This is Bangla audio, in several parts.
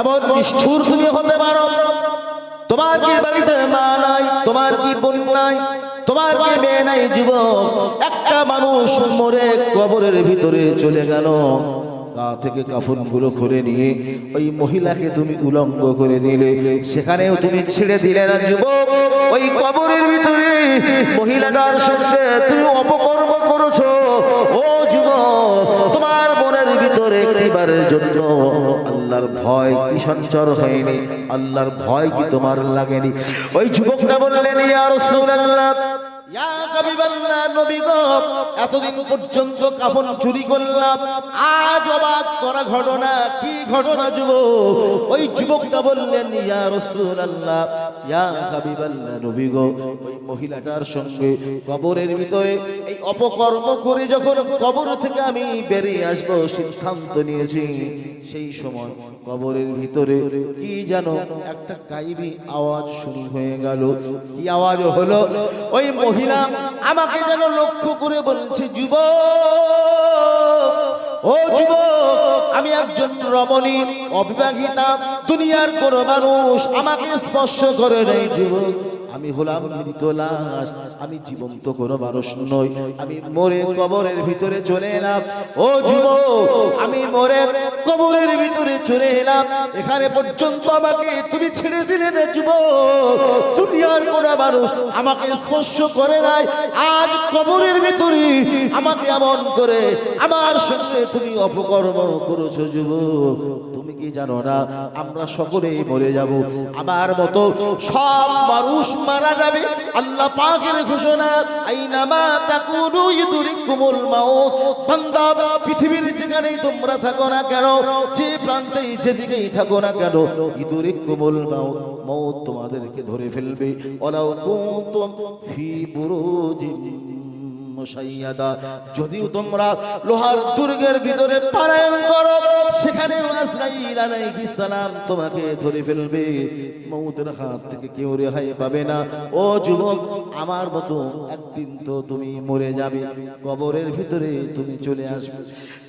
এমন নিষ্ঠুর তুমি হতে পারো। তোমার কি বাড়িতে মা নাই? তোমার কি বোন নাই? তোমার কি মেয়ে নাই যুবক? একটা মানুষ মরে কবরের ভিতরে চলে গেল। গা থেকে খুলে নিয়ে ওই মহিলাকে তুমি উলঙ্গ করে দিলে। সেখানেও তুমি ছেড়ে দিলে না যুবক। ওই কবরের ভিতরে মহিলাটার সঙ্গে তুমি অপকর্ম করেছ। ও যুবক, তোমার মনের ভিতরে একটিবারের জন্য। আল্লাহর ভয় কি সঞ্চর হয়নি? আল্লাহর ভয় কি তোমার লাগেনি? ওই যুবকটা বললেন, ইয়া রাসূলুল্লাহ। মহিলাটার সঙ্গে কবরের ভিতরে এই অপকর্ম করে যখন কবর থেকে আমি বেরিয়ে আসব, সিদ্ধান্ত নিয়েছি, সেই সময় কবরের ভিতরে কি যেন একটা গাইবি আওয়াজ শুরু হয়ে গেল। কি আওয়াজ হলো? ওই মহিলা আমাকে যেন লক্ষ্য করে বলছে, যুবক, ও যুবক, আমি একজন রমণী, অবিবাহিতা, দুনিয়ার কোনো মানুষ, আমাকে স্পর্শ করে নেই যুবক। আমি হলাম মৃত লাশ, আমি জীবন্ত কোনো মানুষ নই, আমি মরে কবরের ভিতরে চলে এলাম। ও যুবক, আমি মরে কবরের ভিতরে চলে এলাম। এখানে পর্যন্ত আমাকে তুমি ছেড়ে দিলে না যুবক। দুনিয়ার কোন মানুষ আমাকে স্পর্শ করে নাই। আজ কবরের ভিতরে আমাকে এমন করে আমার সঙ্গে তুমি অপকর্ম করেছ যুব তুমি কি জানো না? আমরা সকলেই মরে যাব। আমার মতো সব মানুষ মারা যাবে। আল্লাহ পাকের ঘোষণা, আইনামা তাকুনু ইদুরিকুমুল মাউত। বান্দা, পৃথিবীর যেখানেই তোমরা থাকো না কেন, যে প্রান্তেই যেদিকেই থাকো না কেন ইদুরিকুমুল মাউত। মৌত তোমাদেরকে ধরে ফেলবে। ওরাও কুনতুম ফি বুরুজিন মুসাইয়াদা। যদিও তোমরা লোহার দুর্গের ভিতরে পারায়ণ করো সেখানে আজরাইল তোমাকে ধরে ফেলবে। মৌতের হাত থেকে কেউ রেহাই পাবে না। ও যুবক, আমার মতো একদিন তো তুমি মরে যাবে, কবরের ভিতরে তুমি চলে আসবে।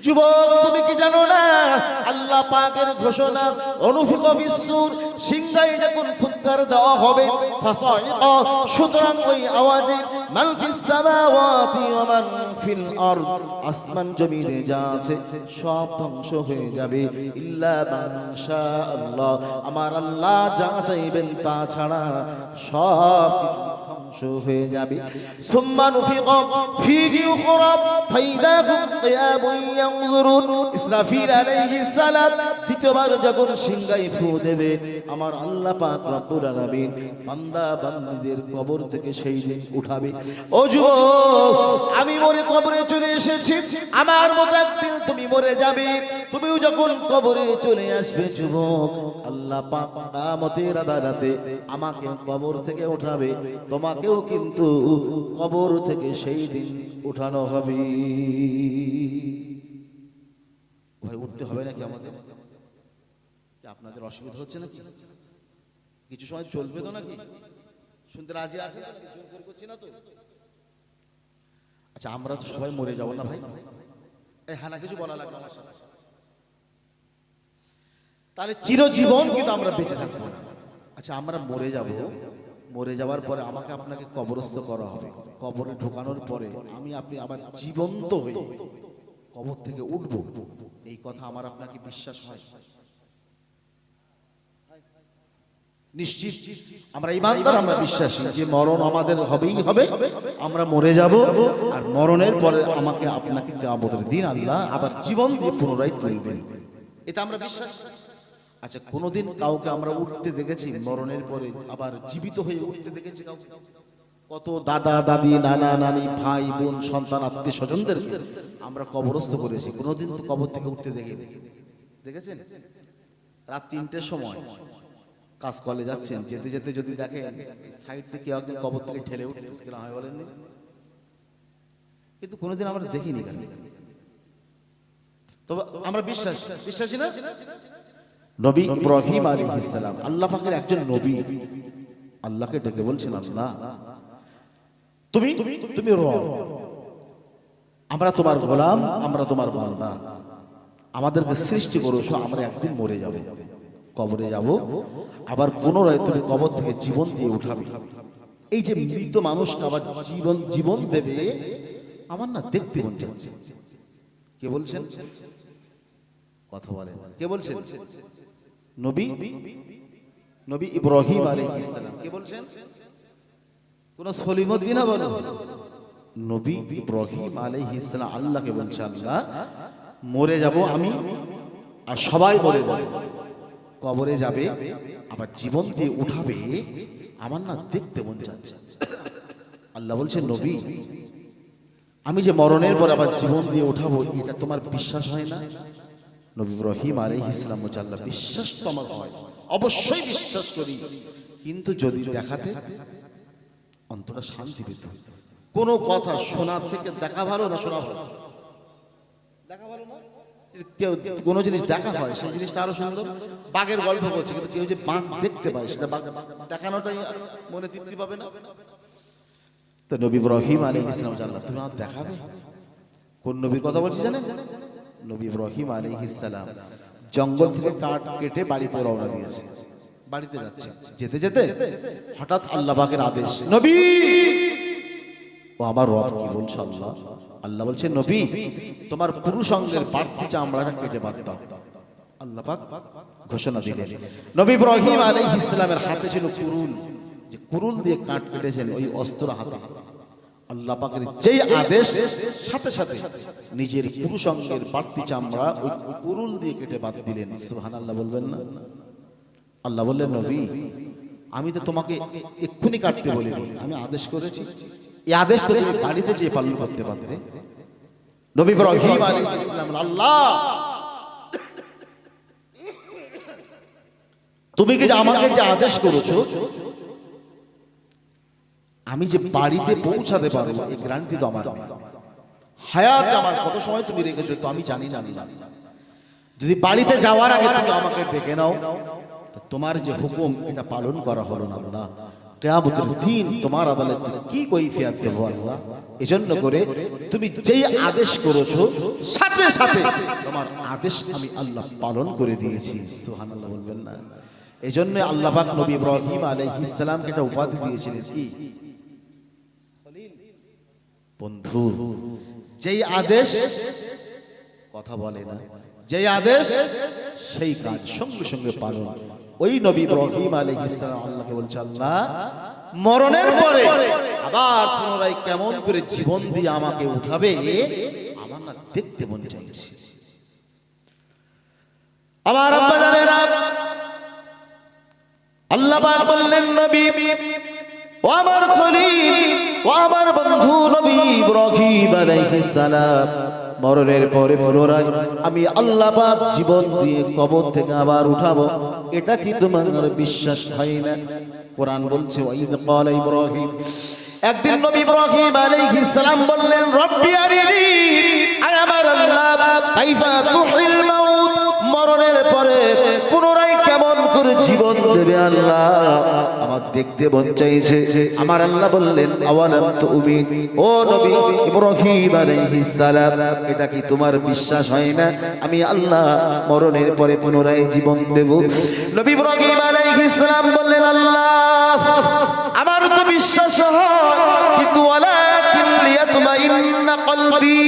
যুবক, তুমি কি জানো না? আল্লাহ পাকের ঘোষণা, অনুফিক বিশ্বর সিংহাই যখন ফুৎকার দেওয়া হবে সুতরাং ওই আওয়াজে মান ফিস সামাওয়াতি ওয়া মান ফিল আরদ, আসমান জমিনে যা আছে সব ধ্বংস হয়ে যাবে। ইল্লা মাশা আল্লাহ আমার আল্লাহ যা চাইবেন তা ছাড়া সব হয়ে যাবে। কবর থেকে সেই দিন উঠাবে। ও আমি মরে কবরে চলে এসেছি। আমার মতো একদিন তুমি মরে যাবে। তুমিও যখন কবরে চলে আসবে যুবক, আল্লাহ পাক কিয়ামতের আদালতে আমাকে কবর থেকে উঠাবে। তোমাকেও কিন্তু কবর থেকে সেই দিন উঠানো হবে। ভাই, উঠতে হবে নাকি আমাদের? আপনাদের অসুবিধা হচ্ছে নাকি? কিছু সময় চলবে তো নাকি? শুনতে রাজি আছে না তো? আচ্ছা আমরা তো সবাই মরে যাব না ভাই। হ্যাঁ না কিছু বলা লাগবে আমার সাথে? তাহলে চিরজীবন কিন্তু আমরা বেঁচে থাকব আচ্ছা আমরা মরে যাব। মরে যাওয়ার পরে আমাকে আপনাকে কবরস্থ করা হবে। কবরে ঢোকানোর পরে আমি আপনি আবার জীবন্ত হয়ে কবর থেকে উঠবো। এই কথা আমার আপনাকে বিশ্বাস হয়। নিশ্চিত আমরা ইমানদার আমরা বিশ্বাসী যে মরণ আমাদের হবেই হবে। আমরা মরে যাব আর মরণের পরে আমাকে আপনাকে কিয়ামতের দিন আল্লাহ আবার জীবন দিয়ে পুনরায় তুলবেন। এটা আমরা বিশ্বাস আচ্ছা কোনোদিন কাউকে আমরা উঠতে দেখেছি, মরণের পরে আবার জীবিত হয়ে উঠতে দেখেছি কত দাদা, দাদি, নানা, নানি, ভাই, বোন, সন্তান আত্মীয় স্বজনদেরকে আমরা কবরস্থ করেছি। কোনোদিন তো কবর থেকে উঠতে দেখিনি। দেখেছেন? রাত তিনটের সময় কাজ কলে যাচ্ছেন, যেতে যেতে যদি দেখেন সাইড থেকে একজন কবর থেকে ঠেলে উঠতেছে কিনা হয় বলেন কিন্তু কোনোদিন আমরা দেখিনি কেন? তবে আমরা বিশ্বাস, বিশ্বাসী না? নবী ইব্রাহিম আলাইহিস সালাম আল্লাহ পাকের একজন নবী। আল্লাহকে ডেকে বলছেন আল্লাহ তুমি তুমি রব। আমরা তোমার গোলাম আমরা তোমার বান্দা। আমাদেরকে সৃষ্টি করেছ আমরা একদিন মরে যাব। কবরে যাব আবার পুনরায় তুমি কবর থেকে জীবন দিয়ে উঠাবে। এই যে মৃত মানুষকে আবার জীবন জীবন দেবে আমার না দেখতে মন চাচ্ছে। কে বলছেন? কথা বলেন। কে বলছেন? নবী নবী ইব্রাহিম আলাইহিস সালাম। কে বলছেন? কোন সলিমুদ্দিন বলো। নবী ইব্রাহিম আলাইহিস সালাম, আল্লাহকে বলছে আল্লাহ, মরে যাব আমি আর সবাই মরে যাবে কবরে যাবে, আবার জীবন দিয়ে উঠাবে, আমার না দেখতে মন যাচ্ছে আল্লাহ বলছে, নবী, আমি যে মরণের পর আবার জীবন দিয়ে উঠাবো, এটা তোমার বিশ্বাস হয় না? নবী ইব্রাহিম আলাইহিস সালাম বলছে আল্লাহ বিশ্বাস তো আমার হয়। অবশ্যই বিশ্বাস করি। কিন্তু যদি দেখাতে অন্তরটা শান্তি পেত। কোনো কথা শোনা থেকে দেখা ভালো না শোনা ভালো? দেখা ভালো না? কেউ কোনো জিনিস দেখা হয়, সেই জিনিসটা আরও সুন্দর। বাঘের গল্প করছে, কিন্তু কেউ যে বাঘ দেখতে পায়, সেটা বাঘ দেখানোটাই আর মনে তৃপ্তি পাবে না। তো নবী ইব্রাহিম আলাইহিস ইসলাম জানলা তুমি আমার দেখাবে? কোন নবীর কথা বলছি জানেন নবী ইব্রাহিম আলাইহিস জঙ্গল থেকে কাঠ কেটে বাড়িতে রওনা দিয়েছে। বাড়িতে যাচ্ছে। যেতে যেতে হঠাৎ আল্লাহ পাকের আদেশ, নবী! ও আমার রব কি বলছে আল্লাহ? আল্লাহ বলছে, নবী, তোমার পুরুষ অঙ্গের বাড়তি চামড়াটা কেটে দাও। আল্লাহ পাক ঘোষণা দিলেন, নবী ইব্রাহিম আলাইহিস ইসলামের হাতে ছিল কুরুল। যে কুরুল দিয়ে কাঠ কেটেছেন, ওই অস্ত্র হাতে। আল্লাহ পাকের যেই আদেশ, সাথে সাথে নিজের পুরুষ অঙ্গের বাড়তি চামড়া ওই কুরুল দিয়ে কেটে বাদ দিলেন। সুবহানাল্লাহ বলবেন না? আল্লাহ বললেন, নবী, আমি তো তোমাকে এক্ষুনি কাটতে বলিনি। আমি আদেশ করেছি। এই আদেশ তো তুমি বাড়িতে যেয়ে পালন করতে পারতে। নবী ইব্রাহিম আলাইহিস সালাম আল্লাহ, তুমি কি আমাকে যে আদেশ করেছ আমি যে বাড়িতে পৌঁছাতে পারব, এই গ্রান্টি তো আমার হায়াত আমার, কত সময় তুমি রেখেছো তো আমি জানি না। আল্লাহ যদি বাড়িতে যাওয়ার আগে তুমি আমাকে ডেকে নাও তোমার যে হুকুম, এটা পালন করা হলো না আল্লাহ। কেয়ামতের দিন তোমার আদালতে কি কৈফিয়াত দেবো আল্লাহ? এজন্য করে তুমি যেই আদেশ করেছ, সাথে সাথে তোমার আদেশ আমি আল্লাহ পালন করে দিয়েছি। সুবহানাল্লাহ বলবেন না। এজন্য আল্লাহ পাক নবী ইব্রাহিম আলাইহিস সালামকে একটা উপাধি দিয়েছিলেন কি? বন্ধু। যেই আদেশ কথা বলে না যেই আদেশ সেই কাজ সঙ্গে সঙ্গে পালন। ওই নবী ইব্রাহিম আলাইহিস সালাম আল্লাহকে বলছে আল্লাহ মরণের পরে আবার পুনরায় কেমন করে জীবন দিয়ে আমাকে উঠাবে? আমার না দেখতে মন চাইছে। আমার আব্বা জানেরা আল্লাহ বললেন নবী আমার খলিল, ও আমার বন্ধু নবী ইব্রাহিম আলাইহিস সালাম। মরণের পরে পুনরায় আমি আল্লাহ পাক জীবন দিয়ে কবর থেকে আবার উঠাবো। এটা কি তোমার বিশ্বাস? হয় না। কোরআন বলছে ওয়াইদ ক্বালা ইব্রাহিম। একদিন নবী ইব্রাহিম আলাইহিস সালাম বললেন, রব্বি আরিনি আমার আল্লাহ, কাইফা তুহিল মাউত। মরণের পরে পুনরায় জীবন দেবে আল্লাহ। আমার দেখতে মন চাইছে। আমার আল্লাহ বললেন, আওয়ালাম তুমিন? ও নবী ইব্রাহিম আলাইহিস সালাম, এটা কি তোমার বিশ্বাস হয় না? আমি আল্লাহ মরণের পরে পুনরায় জীবন দেব। নবী ইব্রাহিম আলাইহিস সালাম বললেন, আল্লাহ, আমার তো বিশ্বাস হয়, কিন্তু ওয়ালাকিন লিয়াতমাইন্না কলবি।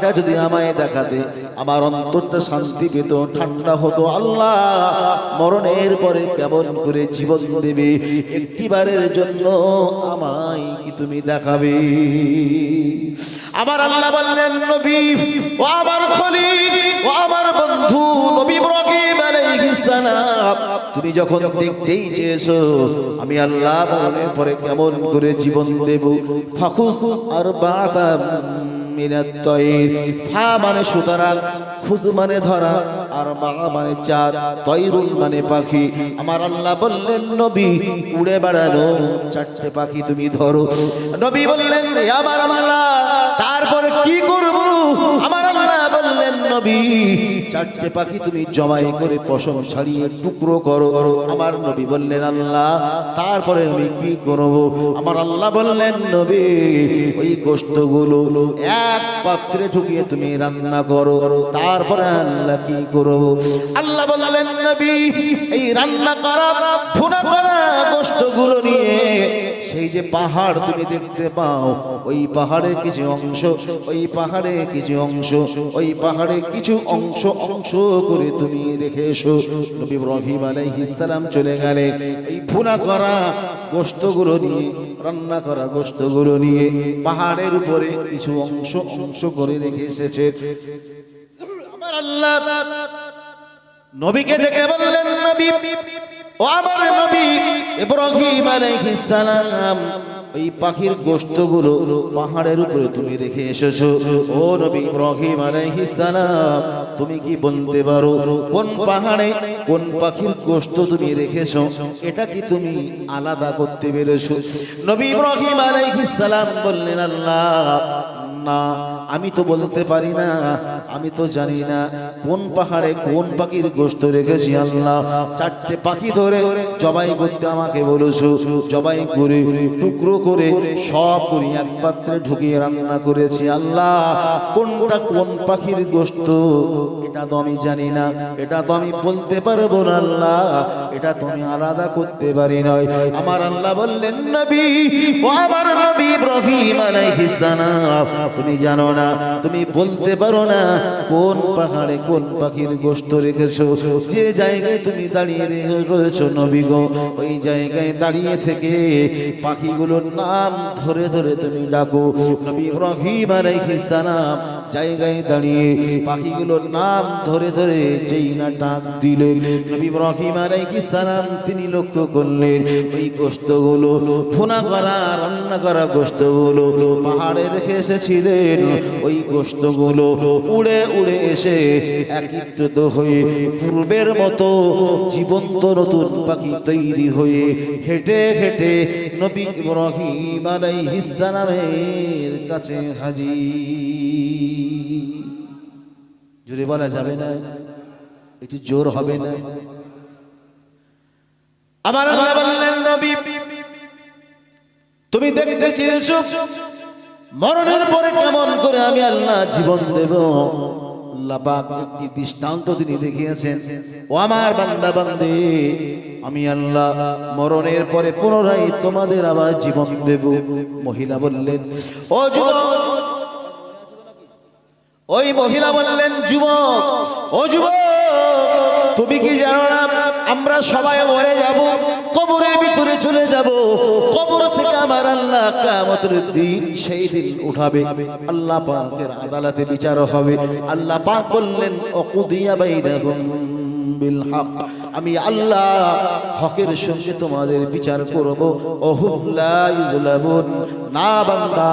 এটা যদি আমায় দেখাতে, আমার অন্তরটা শান্তি পেত, ঠান্ডা হতো, আল্লাহ মরণের পরে কেমন করে জীবন দেবে? একটিবারের জন্য আমায় কি তুমি দেখাবে? আমার আল্লাহ বললেন, নবী, ও আমার খলিল, ও আমার বন্ধু, নবী ইব্রাহিম আলাইহিস সালাম, তুমি যখন দেখতেই চেয়েছো, আমি আল্লাহ মরণের পরে কেমন করে জীবন দেব? ফাখুস আর বাতাম মিনাত তয়র ফা মানে সুতরাং, খুজ মানে ধরা, আর মা মানে চাঁদ। তৈরুল মানে পাখি। আমার আল্লাহ বললেন, নবী, উড়ে বেড়ানো চারটে পাখি তুমি ধরো। নবী বললেন, "এ আমার তারপরে কি করব? আমার আল্লাহ বললেন, নবী চারটে পাখি তুমি জমাই করে পশম ছাড়িয়ে টুকরো করো। আমার নবী বললেন, আল্লাহ, তারপরে আমি কি করব? আমার আল্লাহ বললেন, নবী, ওই গোস্তগুলো এক পাত্রে ঢুকিয়ে তুমি রান্না করো। তারপরে আল্লাহ কি করব? আল্লাহ বললেন, নবী, এই রান্না করা, ভুনা করা গোস্তগুলো নিয়ে সেই যে পাহাড় তুমি দেখতে পাও, ওই পাহাড়ে কিছু অংশ, ওই পাহাড়ে কিছু অংশ, ওই পাহাড়ে কিছু অংশ অংশ করে তুমি রেখে এসো। নবী ইব্রাহিম আলাইহিস সালাম চলে গেলে এই ভুনা করা গোস্তগুলো নিয়ে, রান্না করা গোস্তগুলো নিয়ে পাহাড়ের উপরে কিছু অংশ অংশ করে রেখে এসেছে। আল্লাহ নবীকে ডেকে বললেন, নবী ও আমার নবী ইব্রাহিম আলাইহিস সালাম, ওই পাখির গোস্তগুলো পাহাড়ের উপরে তুমি রেখে এসেছ। ও নবী ইব্রাহিম আলাইহিস সালাম, তুমি কি বলতে পারো? কোন পাহাড়ে কোন পাখির গোস্ত তুমি রেখেছো? এটা কি তুমি আলাদা করতে পেরেছ? নবী ইব্রাহিম আলাইহিস সালাম বললেন, আল্লাহ, না আমি তো বলতে পারি না, আমি তো জানি না কোন পাহাড়ে কোন পাখির গোস্ত রেখেছি আল্লাহ। চারটে পাখি ধরে জবাই করতে আমাকে বলেছ, জবাই করে, টুকরো করে সব করি এক পাত্রে ঢুকিয়ে রান্না করেছি আল্লাহ। কোনটা কোন পাখির গোস্ত এটা তো আমি জানি না, এটা তো আমি বলতে পারব না আল্লাহ, এটা তো আমি আলাদা করতে পারি নয়। আমার আল্লাহ বললেন, নবী, ও আমার নবী ইব্রাহিম আলাইহিস সালাম, তুমি জানো না তুমি বলতে পারো না কোন পাহাড়ে কোন পাখির গোস্ত রেখেছো? যে জায়গায় তুমি দাঁড়িয়ে রয়েছো নবী গো, ওই জায়গায় দাঁড়িয়ে থেকে পাখিগুলোর নাম ধরে ধরে তুমি ডাকো। নবী সালাম জায়গায় দাঁড়িয়ে পাখিগুলোর নাম ধরে ধরে যেই না ডাক দিলেন। নবী ইব্রাহিম আলাইহিস সালাম তিনি লক্ষ্য করলেন, ওই গোস্তগুলো ফোনা করা, রান্না করা গোস্তগুলো পাহাড়ে রেখে এসেছিলেন। ওই গোস্তগুলো উড়ে উড়ে এসে একত্রিত হয়ে পূর্বের মতো জীবন্ত নতুন পাখি তৈরি হয়ে হেঁটে হেঁটে নবী ইব্রাহিম আলাইহিস সালামের কাছে হাজির। জোরে বলা যাবে না? একটু জোর হবে না? আবার বললেন, নবী, তুমি দেখতে চেয়েছো? মরণের পরে কেমন করে আমি আল্লাহ জীবন দেব? মরণের পরে পুনরায় তোমাদের আবার জীবন দেব। মহিলা বললেন ওই মহিলা বললেন তুমি কি জানো না আমরা সবাই মরে যাব, কবরের ভিতরে চলে যাব, কবর থেকে আমার আল্লাহ কামতের দিন সেই দিন উঠাবে। আল্লাহ পাকের আদালতে বিচার হবে। আল্লাহ পাক বললেন, অকুদিয়া বাইনাহুম বিল হক। আমি আল্লাহ হকের সঙ্গে তোমাদের বিচার করব। না বান্দা,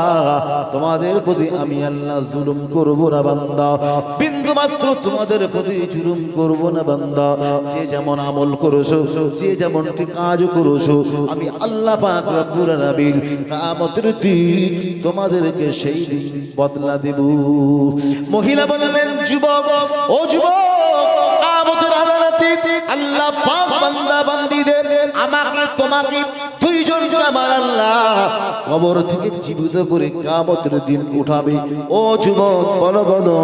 তোমাদের প্রতি আমি আল্লাহ জুলুম করব না বান্দা। বিন্দু মাত্র তোমাদের প্রতি জুলুম করব না বান্দা। যে যেমন আমল করেছ, যে কাজ করেছ, আমি আল্লাহ পাক দিন তোমাদেরকে সেই দিন বদলা দেব। মহিলা বললেন, যুবক, ও যুবক কিয়ামতের আদালতে আল্লাহ পাক বান্দা বান্দীদের আমাকে তোমাকে দুইজন আমার কবর থেকে জীবিত করে কিয়ামতের দিন উঠাবে। ও যুবক, বলো বলো,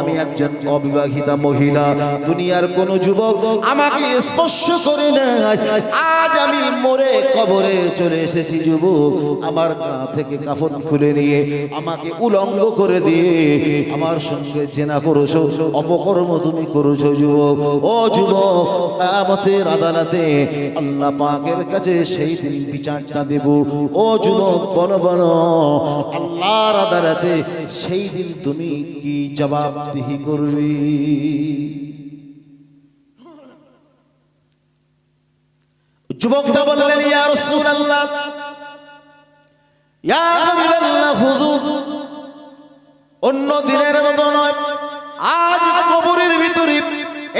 আমি একজন অবিবাহিতা মহিলা, দুনিয়ার কোন যুবক আমাকে স্পর্শ করে না আজ আমি মরে কবরে চলে এসেছি, যুবক। আমার গা থেকে কাফন খুলে নিয়ে আমাকে উলঙ্গ করে দিয়ে আমার সঙ্গে চেনা করেছ, অপকর্ম তুমি করেছ, যুবক। ও যুবক আমাদের আদালতে আল্লাহ পাকের কাছে সেই দিন বিচারটা দেব। ও যুবক বলো বলো আল্লাহর আদালতে সেই দিন তুমি কি জবাবদিহি করবে? যুবকটা বললেন, ইয়া রাসূলুল্লাহ, ইয়া হাবিবাল্লাহ অন্য দিনের মতো নয়, আজ কবরের ভিতরে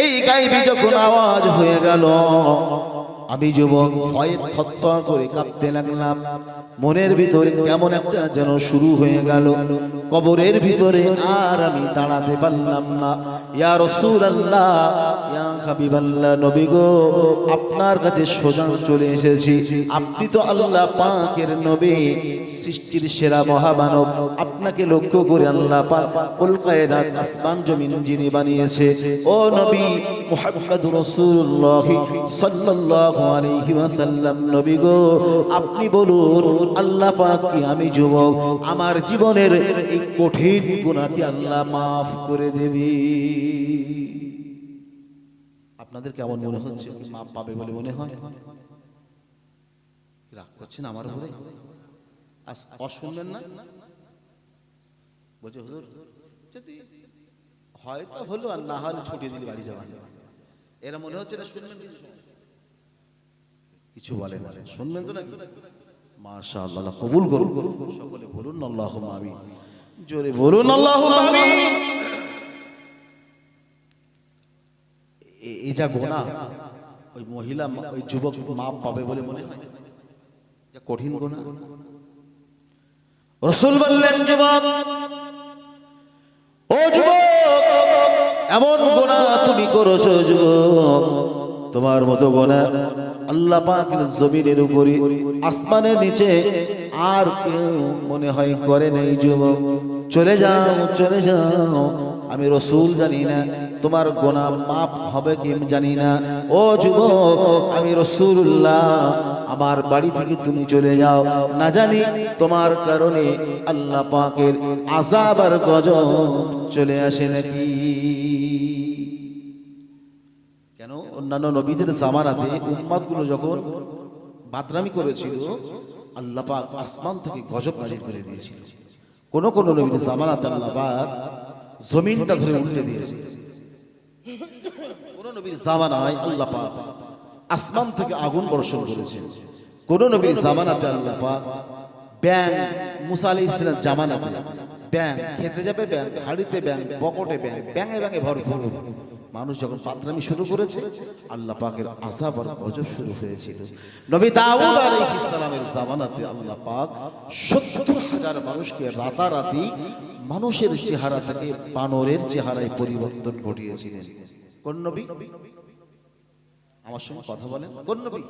এই গাইবি যখন আওয়াজ হয়ে গেল আমি যুবক, ভয়ে থরথর করে কাঁপতে লাগলাম। মনের ভিতরে কেমন একটা যেন শুরু হয়ে গেল। কবরের ভিতরে আর আমি দাঁড়াতে পারলাম না। ইয়া ইয়া হাবিবাল্লাহ, নবী গো, আপনার কাছে সোজা চলে এসেছি। আপনি তো আল্লাহ পাকের নবী, সৃষ্টির সেরা মহামানব। আপনাকে লক্ষ্য করে আল্লাহ আসমান জমিন যিনি বানিয়েছে। ও নবী মুহাম্মদুর রাসূলুল্লাহ সাল্লাল্লাহু আপনি বলুন, আল্লাহ কি আমি যুবক? আমার জীবনের এই কঠিন গুনাহকে আল্লাহ মাফ করে দেবে। আপনাদের কেমন মনে হচ্ছে? মাপ পাবে বলে মনে হয়? রাগ করছেন আমার উপরে? না? বলছে হয়তো হলো আর না হলে ছুটিয়ে দিলে বাড়ি যাওয়া। এরা মনে হচ্ছে না শুনবেন? কিছু? বলেন না। শুনবেন তো নাকি? মাশা আল্লাহ কবুল করুন। সকলে বলুন আল্লাহ আমি জোরে বলুন আল্লাহ আমি এই যা গোনা, ওই মহিলা, ওই যুবক মাপ পাবে বলে মনে হয়? যা কঠিন গোনা। রসুল বললেন, যুবক, ও যুবক, এমন গোনা তুমি করেছ, যুবক। তোমার মতো গোনা আল্লাহ পাকের জমিনের উপরে, আসমানের নিচে আর কেউ মনে হয় করে নেই যুবক। চলে যাও চলে যাও। আমি রসুল জানি না, তোমার গোনা মাপ হবে কি জানি না। ও যুবক, আমি রসুল্লাহ, আমার বাড়ি থেকে তুমি চলে যাও। না জানি তোমার কারণে আল্লাহ পাকের আজাব আর গজব চলে আসে নাকি? অন্যান্য নবীদের জামানাতে উম্মাদগুলো যখন বাদরামি করেছিল, আল্লাহ পাক আসমান থেকে গজব নাজির করে দিয়েছিল। কোন কোন নবীর জামানাতে আল্লাহ পাক জমিনটা ধরে উল্টে দিয়েছে। কোন নবীর জামানায় আল্লাহ পাক আসমান থেকে আগুন বর্ষণ করেছেন কোন নবীর জামানাতে আল্লাহ পাক ব্যাং মুসা আলাইহিস সালাম জামানাতে ব্যাং খেতে যাবে ব্যাং হাড়িতে ব্যাং পকেটে ব্যাং ব্যাঙে ব্যাঙে ভরপুর। মানুষ যখন পাত্রামি শুরু করেছে, আল্লাহ পাকের আজাব আর গজব শুরু হয়েছিল। নবী দাউদ আলাইহিস সালামের জামানাতে আল্লাহ পাক 70 হাজার মানুষকে রাতারাতি মানুষের চেহারা থেকে বানরের চেহারায় পরিবর্তন ঘটিয়েছিলেন। কোন নবী? আমার সঙ্গে কথা বলেন। কোন নবী?